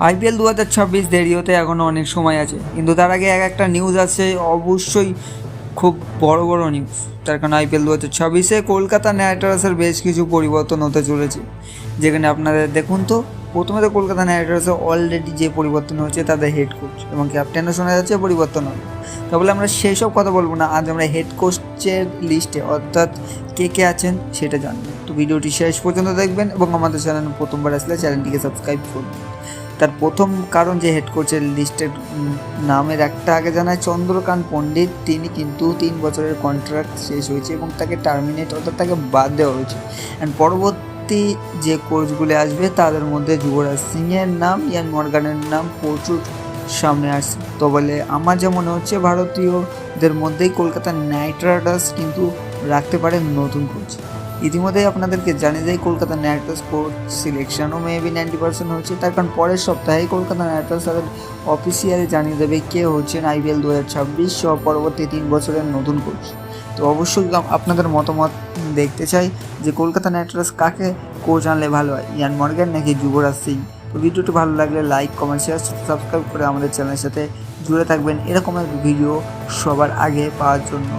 IPL দু হাজার ছাব্বিশ দেরি হতে এখনও অনেক সময় আছে। কিন্তু তার আগে এক একটা নিউজ আছে অবশ্যই খুব বড় বড় নিউজ তার কারণ আইপিএল দু হাজার ছাব্বিশে কলকাতা নাইট রাইডার্সের বেশ কিছু পরিবর্তন হতে চলেছে। যেখানে আপনাদের দেখুন তো, প্রথমে তো কলকাতা নাইট রাইডার্সে অলরেডি যে পরিবর্তন হচ্ছে তাদের হেড কোচ এবং ক্যাপ্টেনও শোনা যাচ্ছে পরিবর্তন হবে। তাহলে আমরা সেই সব কথা বলব না, আজ আমরা হেড কোচের লিস্টে অর্থাৎ কে কে আছেন সেটা জানব। তো ভিডিওটি শেষ পর্যন্ত দেখবেন এবং আমাদের চ্যানেল প্রথমবার আসলে চ্যানেলটিকে সাবস্ক্রাইব করবেন। তার প্রথম কারণ যে হেড কোচের লিস্টের নামের একটা আগে জানায় চন্দ্রকান্ত পণ্ডিত। তিনি কিন্তু তিন বছরের কন্ট্রাক্ট শেষ হয়েছে এবং তাকে টার্মিনেট অর্থাৎ তাকে বাদ দেওয়া হয়েছে। অ্যান্ড পরবর্তী যে কোচগুলি আসবে, তাদের মধ্যে যুবরাজ সিংয়ের নাম, ইয়ান মর্গানের নাম, প্রচুর সামনে আসছে। তো বলে, আমার যা মনে হচ্ছে ভারতীয়দের মধ্যেই কলকাতা নাইট রাইডার্স কিন্তু রাখতে পারে নতুন কোচ। ইতিমধ্যেই আপনাদেরকে জানিয়ে দেয় কলকাতা নাইট রাইডার্স কোচ সিলেকশনও মেবি নাইনটি পার্সেন্ট হচ্ছে তার কারণ পরের সপ্তাহেই কলকাতা নাইট রাইডার্স অফিসিয়ালি জানিয়ে দেবে কে হচ্ছেন আইপিএল দু হাজার ছাব্বিশ সহ পরবর্তী তিন বছরের নতুন কোচ। তো অবশ্যই আপনাদের মতামত দেখতে চাই যে কলকাতা নাইট রাইডার্স কাকে কোচ আনলে ভালো হয়, ইয়ান মর্গ্যান নাকি যুবরাজ সিং? তো ভিডিওটি ভালো লাগলে লাইক কমেন্ট শেয়ার সাবস্ক্রাইব করে আমাদের চ্যানেলের সাথে জুড়ে থাকবেন। এরকমের ভিডিও সবার আগে পাওয়ার জন্য।